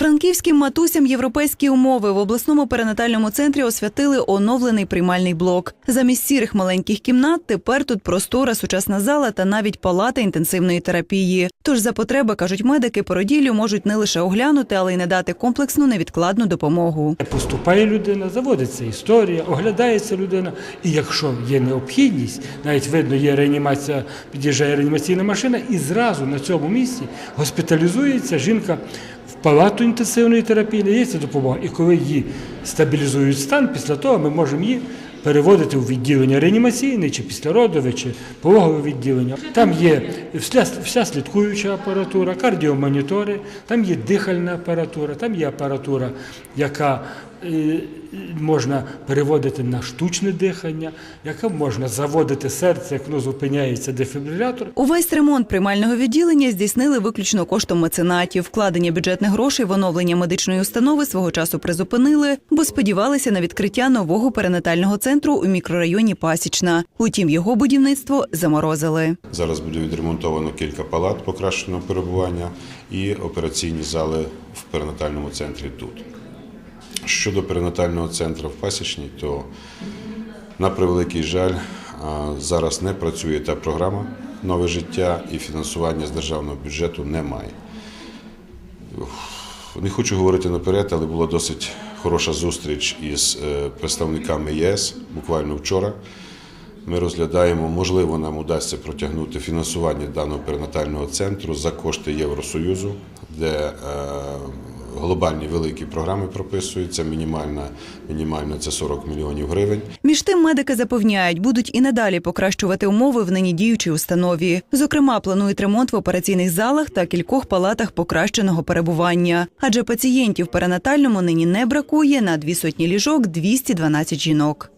Франківським матусям європейські умови в обласному перинатальному центрі освятили оновлений приймальний блок. Замість сірих маленьких кімнат тепер тут простора сучасна зала та навіть палата інтенсивної терапії. Тож за потреби, кажуть медики, породіллю можуть не лише оглянути, але й надати комплексну невідкладну допомогу. Поступає людина, заводиться історія, оглядається людина. І якщо є необхідність, навіть видно, є реанімація, під'їжджає реанімаційна машина, і зразу на цьому місці госпіталізується жінка в палату інтенсивної терапії, надається допомога. І коли її стабілізують стан, після того ми можемо її переводити у відділення реанімаційне, чи післяродове, чи пологове відділення. Там є вся, слідкуюча апаратура, кардіомонітори, там є дихальна апаратура, там є апаратура, яка можна переводити на штучне дихання, яка можна заводити серце, як воно зупиняється дефібрилятор. Увесь ремонт приймального відділення здійснили виключно коштом меценатів. Вкладення бюджетних грошей в оновлення медичної установи свого часу призупинили, бо сподівалися на відкриття нового перинатального центру у мікрорайоні Пасічна. Утім, його будівництво заморозили. Зараз буде відремонтовано кілька палат покращеного перебування і операційні зали в перинатальному центрі тут. Щодо перинатального центру в Пасічній, то на превеликий жаль, зараз не працює та програма Нове життя і фінансування з державного бюджету немає. Не хочу говорити наперед, але була досить хороша зустріч із е, представниками ЄС буквально вчора. Ми розглядаємо, можливо, нам удасться протягнути фінансування даного перинатального центру за кошти Євросоюзу, де е, глобальні великі програми прописуються. Мінімальна, мінімально це 40 мільйонів гривень. Між тим медики запевняють, будуть і надалі покращувати умови в нині діючій установі. Зокрема, планують ремонт в операційних залах та кількох палатах покращеного перебування. Адже пацієнтів перинатальному нині не бракує на дві сотні ліжок 212 жінок.